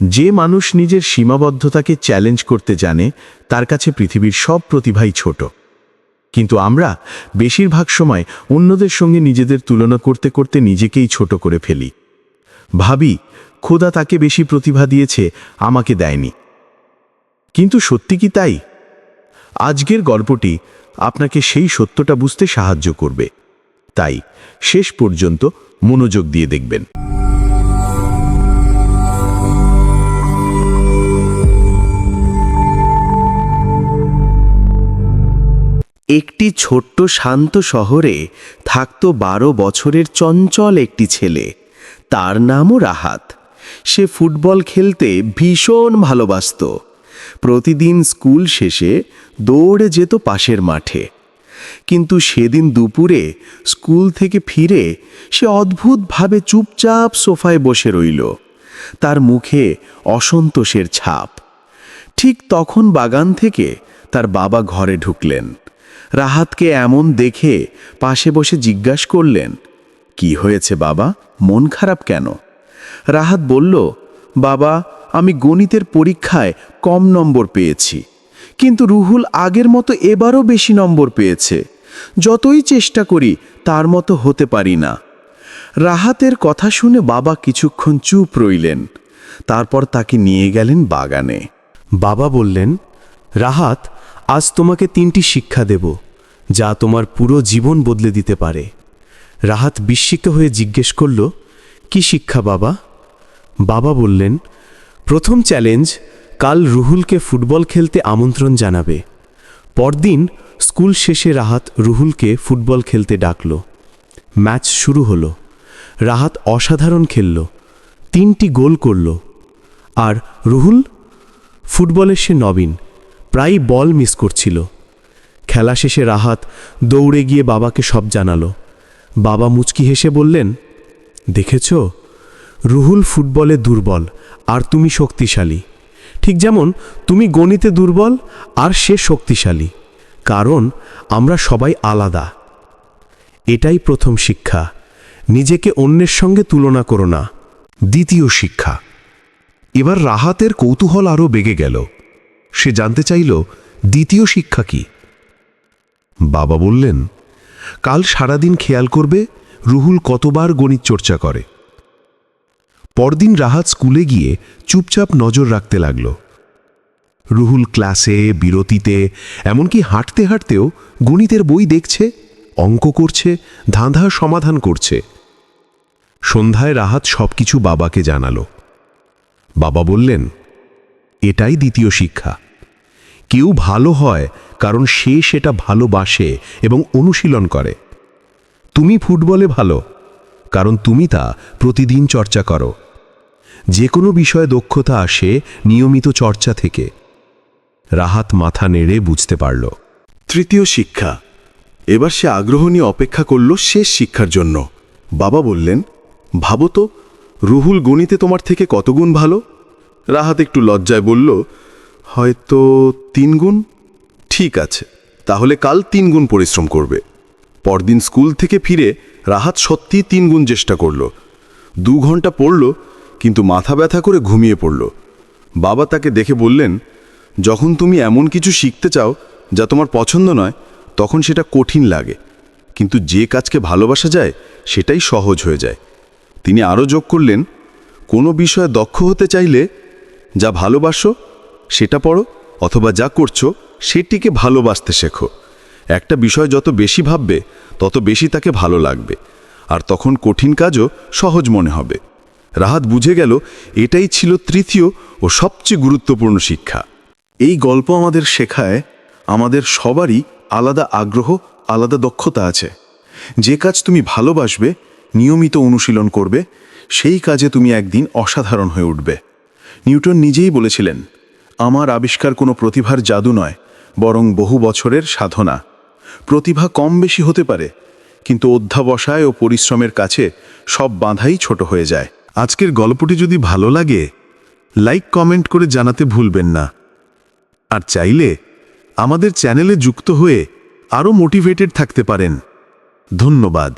যে মানুষ নিজের সীমাবদ্ধতাকে চ্যালেঞ্জ করতে জানে, তার কাছে পৃথিবীর সব প্রতিভাই ছোট। কিন্তু আমরা, বেশিরভাগ সময় অন্যদের সঙ্গে নিজেদের তুলনা করতে করতে নিজেকেই ছোট করে ফেলি। ভাবি, খোদা তাকে বেশি প্রতিভা দিয়েছে, আমাকে দেয়নি। কিন্তু সত্যি কি তাই? আজকের গল্পটি আপনাকে সেই সত্যটা বুঝতে সাহায্য করবে। তাই শেষ পর্যন্ত মনোযোগ দিয়ে দেখবেন। একটি ছোট্ট শান্ত শহরে থাকত বারো বছরের চঞ্চল একটি ছেলে। তার নামও রাহাত। সে ফুটবল খেলতে ভীষণ ভালোবাসত। প্রতিদিন স্কুল শেষে দৌড়ে যেত পাশের মাঠে। কিন্তু সেদিন দুপুরে স্কুল থেকে ফিরে সে অদ্ভুতভাবে চুপচাপ সোফায় বসে রইল। তার মুখে অসন্তোষের ছাপ। ঠিক তখন বাগান থেকে তার বাবা ঘরে ঢুকলেন। রাহাতকে এমন দেখে পাশে বসে জিজ্ঞাস করলেন, কি হয়েছে বাবা? মন খারাপ কেন? রাহাত বলল, বাবা, আমি গণিতের পরীক্ষায় কম নম্বর পেয়েছি, কিন্তু রুহুল আগের মতো এবারও বেশি নম্বর পেয়েছে। যতই চেষ্টা করি, তার মতো হতে পারি না। রাহাতের কথা শুনে বাবা কিছুক্ষণ চুপ রইলেন। তারপর তাকে নিয়ে গেলেন বাগানে। বাবা বললেন, রাহাত আজ তোমাকে তিনটি শিক্ষা দেব, যা তোমার পুরো জীবন বদলে দিতে পারে। রাহাত বিস্মিত হয়ে জিজ্ঞেস করল, কি শিক্ষা বাবা? বাবা বললেন, প্রথম চ্যালেঞ্জ, কাল রুহুলকে ফুটবল খেলতে আমন্ত্রণ জানাবে। পরদিন স্কুল শেষে রাহাত রুহুলকে ফুটবল খেলতে ডাকল। ম্যাচ শুরু হলো। রাহাত অসাধারণ খেলল। তিনটি গোল করল। আর রুহুল? ফুটবলে সে নবীন। প্রায় বল মিস করছিল। খেলা শেষে রাহাত দৌড়ে গিয়ে বাবাকে সব জানালো। বাবা মুচকি হেসে বললেন, দেখেছ? রুহুল ফুটবলে দুর্বল, আর তুমি শক্তিশালী। ঠিক যেমন তুমি গণিতে দুর্বল, আর সে শক্তিশালী। কারণ আমরা সবাই আলাদা। এটাই প্রথম শিক্ষা। নিজেকে অন্যের সঙ্গে তুলনা করো না। দ্বিতীয় শিক্ষা। এবার রাহাতের কৌতূহল আরও বেগে গেল। সে জানতে চাইল, দ্বিতীয় শিক্ষা কি? বাবা বললেন, কাল সারাদিন খেয়াল করবে, রুহুল কতবার গণিত চর্চা করে। পরদিন রাহাত স্কুলে গিয়ে চুপচাপ নজর রাখতে লাগল। রুহুল ক্লাসে, বিরতিতে, এমনকি হাঁটতে হাঁটতেও গণিতের বই দেখছে, অঙ্ক করছে, ধাঁধা সমাধান করছে। সন্ধ্যায় রাহাত সবকিছু বাবাকে জানালো। বাবা বললেন, এটাই দ্বিতীয় শিক্ষা। কেউ ভালো হয় কারণ সে সেটা ভালোবাসে এবং অনুশীলন করে। তুমি ফুটবলে ভালো, কারণ তুমি তা প্রতিদিন চর্চা করো। যে কোনো বিষয়ে দক্ষতা আসে নিয়মিত চর্চা থেকে। রাহাত মাথা নেড়ে বুঝতে পারল। তৃতীয় শিক্ষা। এবার সে আগ্রহ নিয়ে অপেক্ষা করল শেষ শিক্ষার জন্য। বাবা বললেন, ভাবো তো, রুহুল গণিতে তোমার থেকে কত গুণ ভালো? রাহাত একটু লজ্জায় বলল হয়তো তিন গুণ? ঠিক আছে, তাহলে কাল তিন গুণ পরিশ্রম করবে। পরদিন স্কুল থেকে ফিরে রাহাত সত্যিই তিন গুণ চেষ্টা করল। দু ঘণ্টা পড়ল, কিন্তু মাথা ব্যথা করে ঘুমিয়ে পড়ল। বাবা তাকে দেখে বললেন, যখন তুমি এমন কিছু শিখতে চাও যা তোমার পছন্দ নয়, তখন সেটা কঠিন লাগে। কিন্তু যে কাজকে ভালোবাসা যায়, সেটাই সহজ হয়ে যায়। তিনি আরও যোগ করলেন, কোনো বিষয়ে দক্ষ হতে চাইলে যা ভালোবাসো সেটা পড়ো অথবা যা করছ সেটিকে ভালোবাসতে শেখো। একটা বিষয় যত বেশি ভাববে, তত বেশি তাকে ভালো লাগবে। আর তখন কঠিন কাজও সহজ মনে হবে। রাহাত বুঝে গেল, এটাই ছিল তৃতীয় ও সবচেয়ে গুরুত্বপূর্ণ শিক্ষা। এই গল্প আমাদের শেখায়, আমাদের সবারই আলাদা আগ্রহ, আলাদা দক্ষতা আছে। যে কাজ তুমি ভালোবাসবে, নিয়মিত অনুশীলন করবে, সেই কাজে তুমি একদিন অসাধারণ হয়ে উঠবে। নিউটন নিজেই বলেছিলেন আমার আবিষ্কার কোনো প্রতিভার জাদু নয়, বরং বহু বছরের সাধনা। প্রতিভা কম বেশি হতে পারে, কিন্তু অধ্যাবসায় ও পরিশ্রমের কাছে সব বাঁধাই ছোট হয়ে যায়। আজকের গল্পটি যদি ভালো লাগে, লাইক, কমেন্ট করে জানাতে ভুলবেন না। আর চাইলে আমাদের চ্যানেলে যুক্ত হয়ে আরও মোটিভেটেড থাকতে পারেন। ধন্যবাদ।